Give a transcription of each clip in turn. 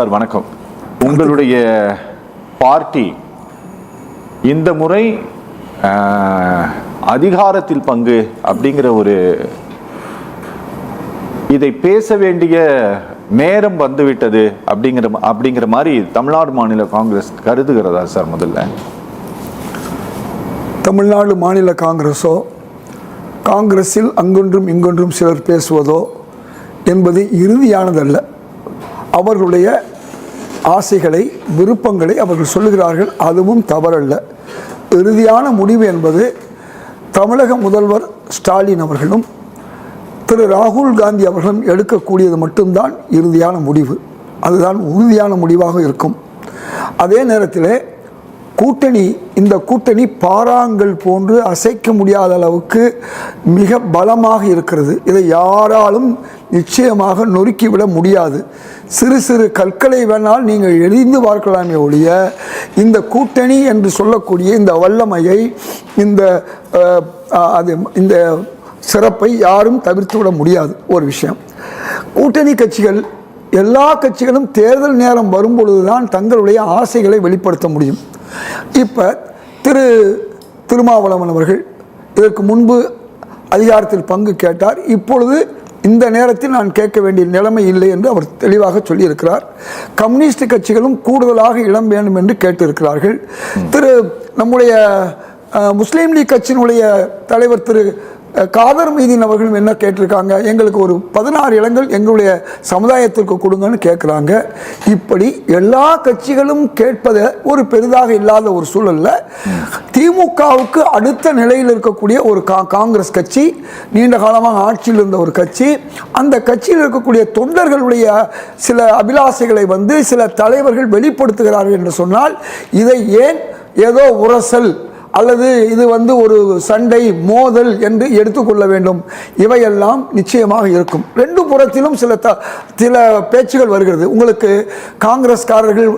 Sir வணக்கம். உங்களுடைய party இந்த முறை அதிகாரத்தில் பங்கு அப்படிங்கிற ஒரு இதை பேச வேண்டிய நேரம் வந்துவிட்டது அப்படிங்கிற அப்படிங்கிற மாதிரி தமிழ்நாடு மாநில காங்கிரஸ் கருதுகிறதா சார் முதல்ல? தமிழ்நாடு மாநில காங்கிரஸோ காங்கிரஸில் அங்கொன்றும் இங்கொன்றும் சிலர் பேசுவதோ என்பது இறுதியானதல்ல. அவர்களுடைய ஆசைகளை விருப்பங்களை அவர்கள் சொல்லுகிறார்கள். அதுவும் தவறல்ல. இறுதியான முடிவு என்பது தமிழக முதல்வர் ஸ்டாலின் அவர்களும் திரு ராகுல் காந்தி அவர்களும் எடுக்கக்கூடியது மட்டும்தான் இறுதியான முடிவு. அதுதான் உறுதியான முடிவாக இருக்கும். அதே நேரத்தில் கூட்டணி இந்த கூட்டணி பாறாங்கள் போன்று அசைக்க முடியாத அளவுக்கு மிக பலமாக இருக்கிறது. இதை யாராலும் நிச்சயமாக நொறுக்கிவிட முடியாது. சிறு சிறு கற்களை வேணால் நீங்கள் எரிந்து பார்க்கலாமே ஒழிய இந்த கூட்டணி என்று சொல்லக்கூடிய இந்த வல்லமையை இந்த அது இந்த சிறப்பை யாரும் தவிர்த்து விட முடியாது. ஒரு விஷயம். கூட்டணி கட்சிகள் எல்லா கட்சிகளும் தேர்தல் நேரம் வரும்பொழுது தான் தங்களுடைய ஆசைகளை வெளிப்படுத்த முடியும். இப்போ திரு திருமாவளவன் அவர்கள் இதற்கு முன்பு அதிகாரத்தில் பங்கு கேட்டார். இப்பொழுது இந்த நேரத்தில் நான் கேட்க வேண்டிய நிலைமை இல்லை என்று அவர் தெளிவாக சொல்லியிருக்கிறார். கம்யூனிஸ்ட் கட்சிகளும் கூடுதலாக இடம் வேண்டும் என்று கேட்டிருக்கிறார்கள். திரு நம்முடைய முஸ்லீம் லீக் கட்சியினுடைய தலைவர் திரு காதர் மீதின் அவர்களும் என்ன கேட்டிருக்காங்க? எங்களுக்கு ஒரு பதினாறு இடங்கள் எங்களுடைய சமுதாயத்திற்கு கொடுங்கன்னு கேட்குறாங்க இப்படி எல்லா கட்சிகளும் கேட்பதை ஒரு பெரிதாக இல்லாத ஒரு சூழலில் திமுகவுக்கு அடுத்த நிலையில் இருக்கக்கூடிய ஒரு கா காங்கிரஸ் கட்சி நீண்ட காலமாக ஆட்சியில் இருந்த ஒரு கட்சி அந்த கட்சியில் இருக்கக்கூடிய தொண்டர்களுடைய சில அபிலாசைகளை வந்து சில தலைவர்கள் வெளிப்படுத்துகிறார்கள் என்று சொன்னால் இதை ஏன் ஏதோ உரசல் அல்லது இது வந்து ஒரு சண்டை மோதல் என்று எடுத்துக்கொள்ள வேண்டும். இவையெல்லாம் நிச்சயமாக இருக்கும். ரெண்டு புறத்திலும் சில த சில பேச்சுகள் வருகிறது. உங்களுக்கு காங்கிரஸ்காரர்கள்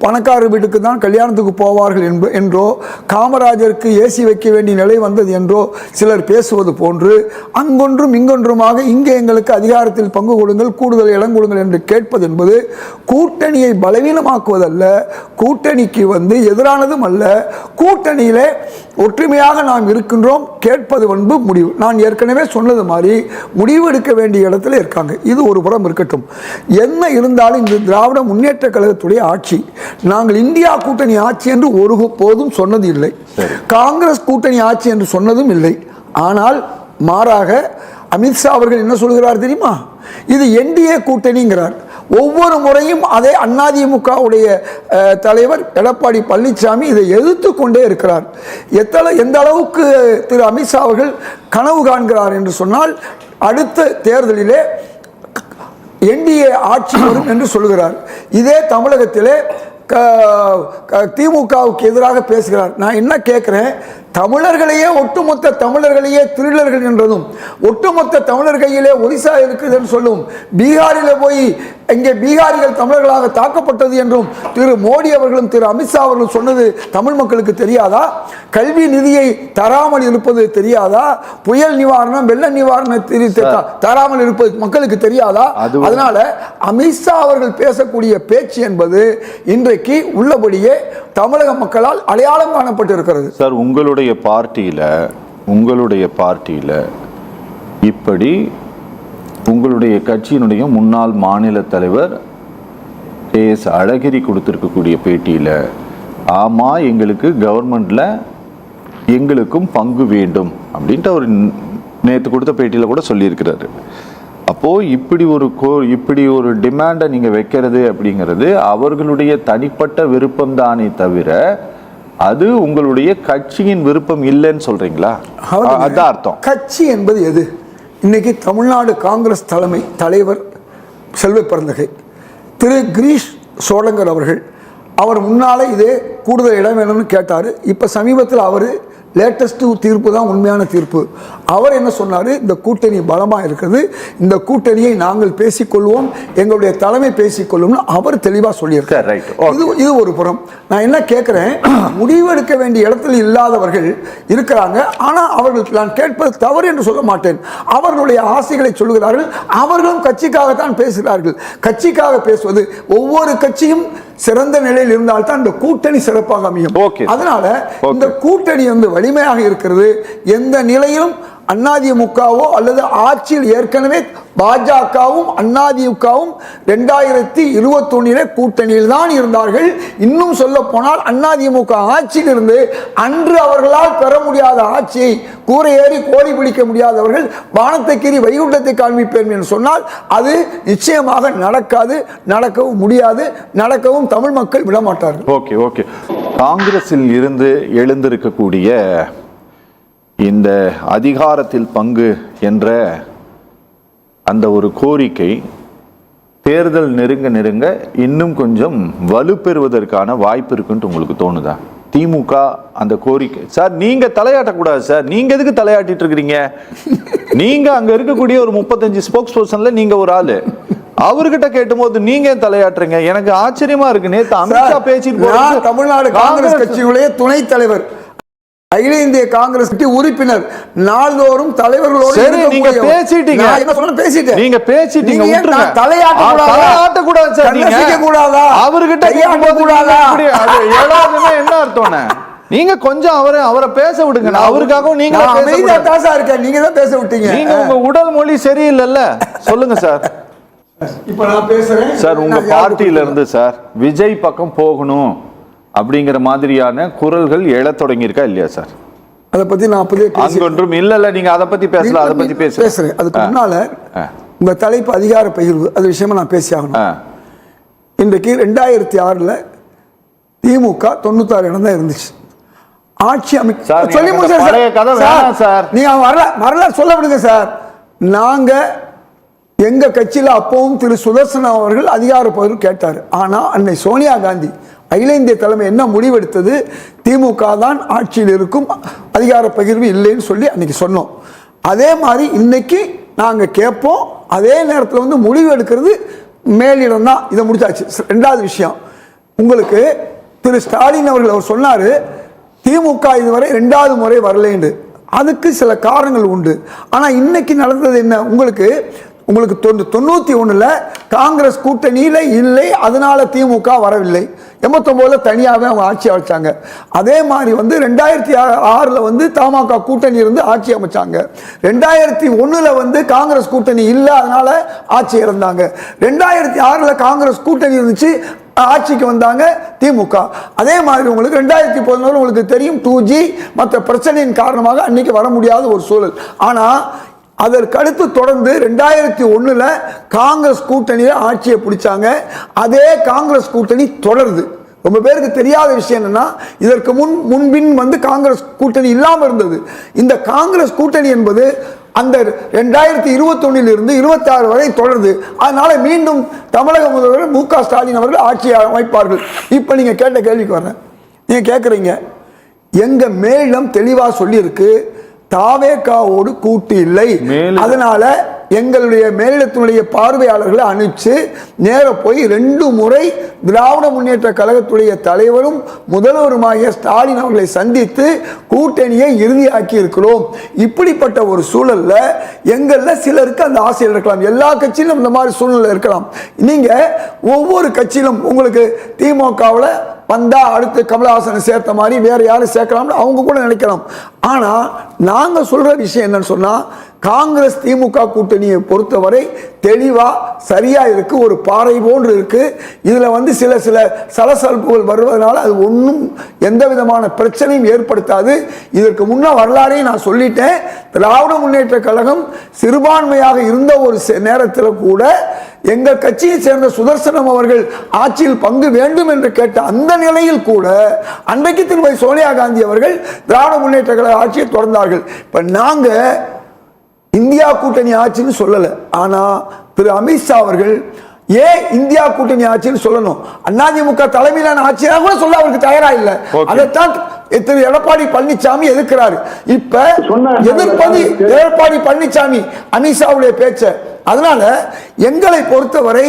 பணக்காரர் வீட்டுக்கு தான் கல்யாணத்துக்கு போவார்கள் என்ப என்றோ காமராஜருக்கு ஏசி வைக்க வேண்டிய நிலை வந்தது என்றோ சிலர் பேசுவது போன்று அங்கொன்றும் இங்கொன்றுமாக இங்கே எங்களுக்கு அதிகாரத்தில் பங்கு கொடுங்கள் கூடுதல் இடம் கொடுங்கள் என்று கேட்பது என்பது கூட்டணியை பலவீனமாக்குவதல்ல கூட்டணிக்கு வந்து எதிரானதும் அல்ல கூட்டணியிலே ஒற்றுமையாக நாம் இருக்கின்றோம் கேட்பது வந்து முடிவு. நான் ஏற்கனவே சொன்னது மாதிரி முடிவு எடுக்க வேண்டிய இடத்துல இருக்காங்க. இது ஒரு புறம் இருக்கட்டும். என்ன இருந்தாலும் இந்த திராவிட முன்னேற்ற கழகத்துடைய ஆட்சி நாங்கள் இந்தியா கூட்டணி ஆட்சி என்று ஒரு போதும் சொன்னது இல்லை. காங்கிரஸ் கூட்டணி ஆட்சி என்று சொன்னதும் இல்லை. ஆனால் மாறாக அமித்ஷா அவர்கள் என்ன சொல்கிறார் தெரியுமா? இது என்டிஏ கூட்டணிங்கிறார். ஒவ்வொரு முறையும் அதே அதிமுகவுடைய தலைவர் எடப்பாடி பழனிசாமி இதை எதிர்த்து கொண்டே இருக்கிறார். எத்தனை எந்த அளவுக்கு திரு அமித்ஷா அவர்கள் கனவு காண்கிறார் என்று சொன்னால் அடுத்த தேர்தலிலே என்டிஏ ஆட்சி வரும் என்று சொல்கிறார். இதே தமிழகத்திலே க- க- திமுகவுக்கு எதிராக பேசுகிறார். நான் என்ன கேட்குறேன்? தமிழர்களையே ஒட்டுமொத்த தமிழர்களையே திருடர்கள் என்றதும் ஒட்டுமொத்த தமிழர் கையிலே ஒரிசா இருக்குது என்று சொல்லும் பீகாரில் போய் இங்கே பீகாரிகள் தமிழர்களாக தாக்கப்பட்டது என்றும் திரு மோடி அவர்களும் திரு அமித்ஷா அவர்களும் சொன்னது தமிழ் மக்களுக்கு தெரியாதா? கல்வி நிதியை தராமல் இருப்பது தெரியாதா? புயல் நிவாரணம் வெள்ள நிவாரணம் தராமல் இருப்பது மக்களுக்கு தெரியாதா? அது- அதனால அமித்ஷா அவர்கள் பேசக்கூடிய பேச்சு என்பது இன்றைக்கு உள்ளபடியே தமிழக மக்களால் அடையாளம் காணப்பட்டிருக்கிறது. சார் உங்களுடைய பார்ட்டியில் உங்களுடைய பார்ட்டியில் இப்படி உங்களுடைய கட்சியினுடைய முன்னாள் மாநில தலைவர் கே எஸ் அழகிரி கொடுத்துருக்கக்கூடிய பேட்டியில் ஆமாம் எங்களுக்கு கவர்மெண்டில் எங்களுக்கும் பங்கு வேண்டும் அப்படின்ட்டு அவர் நேற்று கொடுத்த பேட்டியில் கூட சொல்லியிருக்கிறாரு. அப்போ இப்படி ஒரு கோ இப்படி ஒரு டிமாண்டை நீங்க வைக்கிறது அப்படிங்கிறது அவர்களுடைய தனிப்பட்ட விருப்பம் தானே தவிர அது உங்களுடைய கட்சியின் விருப்பம் இல்லைன்னு அ- அதான் அர்த்தம். கட்சி என்பது எது? இன்னைக்கு தமிழ்நாடு காங்கிரஸ் தலைமை தலைவர் செல்வ பிறந்தகை திரு கிரீஷ் சோழங்கர் அவர்கள் அவர் முன்னாலே இதே கூடுதல் இடம் வேணும்னு கேட்டார். இப்போ சமீபத்தில் அவர் லேட்டஸ்ட் தீர்ப்பு தான் உண்மையான தீர்ப்பு. அவர் என்ன சொன்னார்? இந்த கூட்டணி பலமாக இருக்கிறது இந்த கூட்டணியை நாங்கள் பேசிக்கொள்வோம். எங்களுடைய தலைமை பேசிக்கொள்வோம்னு அவர் தெளிவாக சொல்லியிருக்கார். இது இது ஒரு புறம். நான் என்ன கேட்குறேன் முடிவெடுக்க வேண்டிய இடத்துல இல்லாதவர்கள் இருக்கிறாங்க. ஆனால் அவர்கள் நான் கேட்பது தவறு என்று சொல்ல மாட்டேன். அவர்களுடைய ஆசைகளை சொல்லுகிறார்கள். அவர்களும் கட்சிக்காகத்தான் பேசுகிறார்கள். கட்சிக்காக பேசுவது ஒவ்வொரு கட்சியும் சிறந்த நிலையில் இருந்தால்தான் இந்த கூட்டணி சிறப்பாக அமையும். அதனால. இந்த கூட்டணி வந்து வலிமையாக இருக்கிறது. எந்த நிலையிலும் அதிமுகவோ அல்லது ஆட்சியில் ஏற்கனவே பாஜகவும் அதிமுகவும் ரெண்டாயிரத்தி இருபத்தொன்னிலே கூட்டணியில் தான் இருந்தார்கள். இன்னும் சொல்ல போனால் அதிமுக ஆட்சியில் இருந்து அன்று அவர்களால் பெற முடியாத ஆட்சியை கூரை ஏறி கோழி பிடிக்க முடியாதவர்கள் வானத்தை கீறி வைகுண்டத்தை காண்பிப்பேன் என்று சொன்னால் அது நிச்சயமாக நடக்காது நடக்கவும் முடியாது நடக்கவும் தமிழ் மக்கள் விடமாட்டார்கள். Okay okay. காங்கிரஸில் இருந்து எழுந்திருக்கக்கூடிய இந்த அதிகாரத்தில் பங்கு என்ற அந்த ஒரு கோரிக்கை தேர்தல் நெருங்க நெருங்க இன்னும் கொஞ்சம் வலுப்பெறுவதற்கான வாய்ப்பு இருக்குன்ட்டு உங்களுக்கு தோணுதா? திமுக அந்த கோரிக்கை. சார் நீங்க தலையாட்டக்கூடாது சார். நீங்க எதுக்கு தலையாட்டிட்டு இருக்கிறீங்க? நீங்க அங்க இருக்கக்கூடிய ஒரு முப்பத்தஞ்சு ஸ்போக்ஸ் பர்சன்ல நீங்க ஒரு ஆளு. அவர்கிட்ட கேட்டும்போது நீங்க தலையாட்டுறீங்க? எனக்கு ஆச்சரியமா இருக்கு. நேத்து அமித்ஷா போறது தமிழ்நாடு காங்கிரஸ் கட்சியினுடைய துணைத் தலைவர். அகில இந்திய காங்கிரஸ் கட்சி உறுப்பினர் நாள்தோறும் தலைவர்களோடு நீங்க. பேசிட்டீங்க நான் என்ன சொன்னேன் பேசிட்டேன் நீங்க பேசிட்டீங்க விட்டுருங்க. தலையாட்ட கூடாதா? தலையாட்ட கூடாது சார் நீங்க சிக்க கூடாதா? அவர்கிட்ட கையாட்ட கூடாதா? ஏழாவதுன்னா என்ன அர்த்தம்னே நீங்க கொஞ்சம் அவரை அவரை பேச விடுங்க நான் அவருக்காகவும் நீங்க பேச அமைதியா கூடாது. தாசா இருக்கேன் நீங்க தான் பேச விட்டீங்க நீங்க உங்க உடல் மொழி சரியில்லைல்ல சொல்லுங்க சார் இப்ப நான் பேசுறேன் சார் உங்க பார்ட்டியில இருந்து சார் விஜய் பக்கம் போகணும் அப்படிங்கிற மாதிரியான குரல்கள் எழத் தொடங்கியிருக்கா இல்லையா சார்? அதை பத்தி நான் அப்பதே பேசி அங்கொன்றும் இல்ல இல்ல நீங்க அதை பத்தி பேசல அதை பத்தி பேச பேசுறேன். அதுக்கு முன்னால ஆ. உங்க தலைப்பு அதிகார பகிர்வு அது விஷயமா நான் பேசி ஆகணும். இன்றைக்கு ரெண்டாயிரத்தி ஆறுல திமுக தொண்ணூத்தாறு இடம் தான் இருந்துச்சு. ஆட்சி எனக்கு சொல்லி முடிச்சேன் சார். நீங்க வரல வரல சொல்ல விடுங்க சார். நாங்க எங்க கட்சியில் அப்பவும் திரு சுதர்சன் அவர்கள் அதிகார பகிர்வு கேட்டார். ஆனால் அன்னை சோனியா காந்தி அகில இந்திய தலைமை என்ன முடிவெடுத்தது? திமுக தான் ஆட்சியில் இருக்கும் அதிகார பகிர்வு இல்லைன்னு சொல்லி அன்னைக்கு சொன்னோம். அதே மாதிரி இன்னைக்கு நாங்கள் கேட்போம் அதே நேரத்தில் வந்து முடிவு எடுக்கிறது மேலிடம் தான். இதை முடிச்சாச்சு. ரெண்டாவது விஷயம் உங்களுக்கு திரு ஸ்டாலின் அவர்கள் அவர் சொன்னார் திமுக இதுவரை ரெண்டாவது முறை வரலேண்டு அதுக்கு சில காரணங்கள் உண்டு. ஆனால் இன்னைக்கு நடந்தது என்ன? உங்களுக்கு உங்களுக்கு தொண்ணூ தொண்ணூற்றி ஒன்றில் காங்கிரஸ் கூட்டணியில் இல்லை அதனால் திமுக வரவில்லை. எண்பத்தொம்போதில் தனியாகவே அவங்க ஆட்சி அமைச்சாங்க. அதே மாதிரி வந்து ரெண்டாயிரத்தி ஆறில் வந்து தமாக கூட்டணி இருந்து ஆட்சி அமைச்சாங்க. ரெண்டாயிரத்தி ஒன்றில் வந்து காங்கிரஸ் கூட்டணி இல்லை அதனால் ஆட்சி இறந்தாங்க. ரெண்டாயிரத்தி ஆறில் காங்கிரஸ் கூட்டணி இருந்துச்சு ஆட்சிக்கு வந்தாங்க திமுக. அதே மாதிரி உங்களுக்கு ரெண்டாயிரத்தி பதினோரு உங்களுக்கு தெரியும் டூ ஜி மற்ற பிரச்சனையின் காரணமாக அன்னைக்கு வர முடியாத ஒரு சூழல். ஆனால் அதற்கடுத்து தொடர்ந்து ரெண்டாயிரத்தி ஒன்றில் காங்கிரஸ் கூட்டணியில் ஆட்சியை பிடிச்சாங்க. அதே காங்கிரஸ் கூட்டணி தொடருது. ரொம்ப பேருக்கு தெரியாத விஷயம் என்னென்னா இதற்கு முன் முன்பின் வந்து காங்கிரஸ் கூட்டணி இல்லாமல் இருந்தது. இந்த காங்கிரஸ் கூட்டணி என்பது அந்த ரெண்டாயிரத்தி இருபத்தொன்னில் இருந்து இருபத்தாறு வரை தொடருது. அதனால் மீண்டும் தமிழக முதல்வர் மு க ஸ்டாலின் அவர்கள் ஆட்சி அமைப்பார்கள். இப்போ நீங்கள் கேட்ட கேள்விக்கு வரேன். நீங்கள் கேட்குறீங்க எங்கள் மேலிடம் தெளிவாக சொல்லியிருக்கு. தாவேக்காவோடு கூட்டு இல்லை. அதனால எங்களுடைய மேலிடத்தினுடைய பார்வையாளர்களை அனுப்பிச்சு நேர போய் ரெண்டு முறை திராவிட முன்னேற்ற கழகத்துடைய தலைவரும் முதல்வருமாகிய ஸ்டாலின் அவர்களை சந்தித்து கூட்டணியை இறுதியாக்கி இருக்கிறோம். இப்படிப்பட்ட ஒரு சூழல்ல எங்கள்ல சிலருக்கு அந்த ஆசையில் இருக்கலாம். எல்லா கட்சியிலும் இந்த மாதிரி சூழ்நிலை இருக்கலாம். நீங்க ஒவ்வொரு கட்சியிலும் உங்களுக்கு திமுகவில் வந்தால் அடுத்து கமலஹாசனை சேர்த்த மாதிரி வேறு யாரும் சேர்க்கலாம்னு அவங்க கூட நினைக்கலாம். ஆனால் நாங்கள் சொல்கிற விஷயம் என்னன்னு சொன்னால் காங்கிரஸ் திமுக கூட்டணியை பொறுத்தவரை தெளிவாக சரியாக இருக்குது ஒரு பாறை போன்று இருக்குது இதில் வந்து சில சில சலசலப்புகள் வருவதனால அது ஒன்றும் எந்த விதமான பிரச்சனையும் ஏற்படுத்தாது. இதற்கு முன்ன வரலாறையும் நான் சொல்லிட்டேன். திராவிட முன்னேற்ற கழகம் சிறுபான்மையாக இருந்த ஒரு நேரத்தில் கூட எங்கள் கட்சியை சேர்ந்த சுதர்சனம் அவர்கள் ஆட்சியில் பங்கு வேண்டும் என்று கேட்ட அந்த நிலையில் கூட அன்றைக்கு திருமதி சோனியா காந்தி அவர்கள் திராவிட முன்னேற்ற கழக ஆட்சியை தொடர்ந்தார்கள். இப்போ நாங்கள் இந்தியா கூட்டணி ஆட்சின்னு சொல்லல. ஆனா திரு அமித்ஷா அவர்கள் ஏன் இந்தியா கூட்டணி ஆட்சின்னு சொல்லணும்? அதிமுக தலைமையிலான ஆட்சியாக கூட சொல்ல அவருக்கு தயாரா இல்ல. அதைத்தான் திரு எடப்பாடி பழனிசாமி எதிர்க்கிறாரு. இப்ப. எதிர்ப்பது எடப்பாடி பழனிசாமி அமித்ஷாவுடைய பேச்ச. அதனால எங்களை பொறுத்தவரை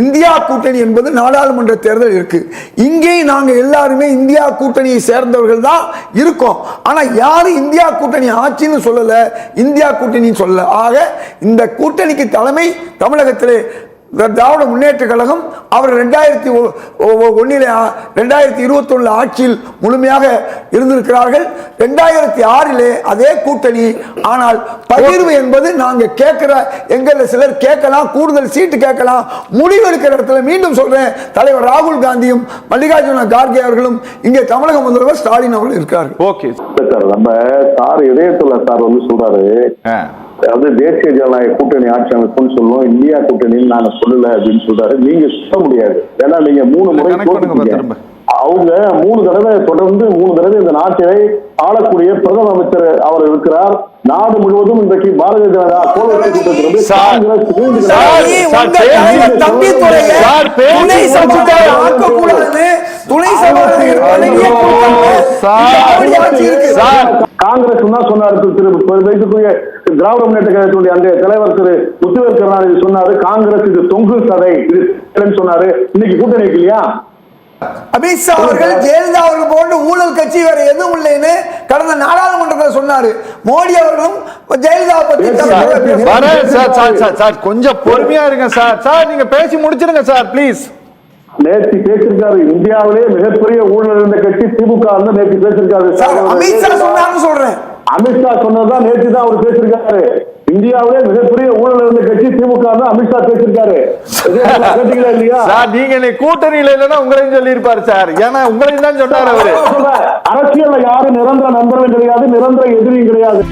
இந்தியா கூட்டணி என்பது நாடாளுமன்ற தேர்தல் இருக்கு. இங்கேயும் நாங்க எல்லாருமே இந்தியா கூட்டணியை சேர்ந்தவர்கள் தான் இருக்கோம். ஆனா யாரும் இந்தியா கூட்டணி ஆட்சின்னு சொல்லலை. இந்தியா கூட்டணின்னு சொல்லல. ஆக இந்த கூட்டணிக்கு தலைமை தமிழகத்திலே திராவிட முன்னேற்ற கழகம் அவர் ரெண்டாயிரத்தி ஒன்னிலே ரெண்டாயிரத்தி இருபத்தொன்னு ஆட்சியில் முழுமையாக இருந்திருக்கிறார்கள். ரெண்டாயிரத்தி ஆறிலே அதே கூட்டணி ஆனால் பகிர்வு என்பது நாங்க கேட்கிற எங்கள சிலர் கேட்கலாம் கூடுதல் சீட்டு கேட்கலாம். முடிவு எடுக்கிற இடத்துல மீண்டும் சொல்றேன். தலைவர் ராகுல் காந்தியும் மல்லிகார்ஜுன கார்கே அவர்களும் இங்கே தமிழக முதல்வர் ஸ்டாலின் அவர்கள் இருக்கிறார்கள். Okay sir. நம்ம சார் இதயத்துல சார் வந்து சொல்றாரு. அதாவது தேசிய ஜனநாயக கூட்டணி ஆட்சி அமைப்புன்னு சொல்லுவோம். இந்தியா கூட்டணின்னு நாங்க சொல்லல அப்படின்னு சொல்றாரு. நீங்க சொல்ல முடியாது. ஏன்னா நீங்க மூணு முறை. அவங்க மூணு தடவை தொடர்ந்து மூணு தடவை இந்த நாட்டை ஆளக்கூடிய பிரதம அமைச்சர் அவர் இருக்கிறார். நாடு முழுவதும் இன்றைக்கு பாரதிய ஜனதா கோலத்தை கூட்டத்திலிருந்து சார், காங்கிரஸ் தான் சொன்னார் திரு திராவிட முன்னேற்ற அந்த தலைவர் திரு முத்துவேல் கருணாநிதி சொன்னாரு காங்கிரஸ் இது தொங்கு சதை இது சொன்னாரு. இன்னைக்கு கூட்டணி இல்லையா? அமித்ஷா அவர்கள் ஜெயலலிதா அவர்கள் போன்ற ஊழல் கட்சி வேற எதுவும் இல்லைன்னு கடந்த நாடாளுமன்றத்தில் சொன்னாரு. மோடி அவர்களும் ஜெயலலிதா பத்தி சார் சார் சார் சார் கொஞ்சம் பொறுமையா இருங்க சார். சார் நீங்க பேசி முடிச்சிருங்க சார் ப்ளீஸ். நேற்று பேசியிருக்காரு. இந்தியாவிலே மிகப்பெரிய ஊழல் இருந்த கட்சி திமுக வந்து நேற்று பேசியிருக்காரு. சார் அமித்ஷா சொன்னான்னு சொல்றேன். அமித்ஷா சொன்னதுதான் நேற்று தான் அவர் பேசியிருக்காரு. இந்தியாவிலே மிகப்பெரிய ஊழல் இருந்த கட்சி திமுக தான் அமித்ஷா பேசியிருக்காரு. இல்லையா? சார் நீங்க இன்னைக்கு கூட்டணியில இல்லைன்னா உங்களையும் சொல்லியிருப்பாரு சார். ஏன்னா உங்களையும் தான் சொன்னார் அவரு. அரசியல்ல யாரும் நிரந்தர நண்பரும் கிடையாது நிரந்தர எதிரியும் கிடையாது.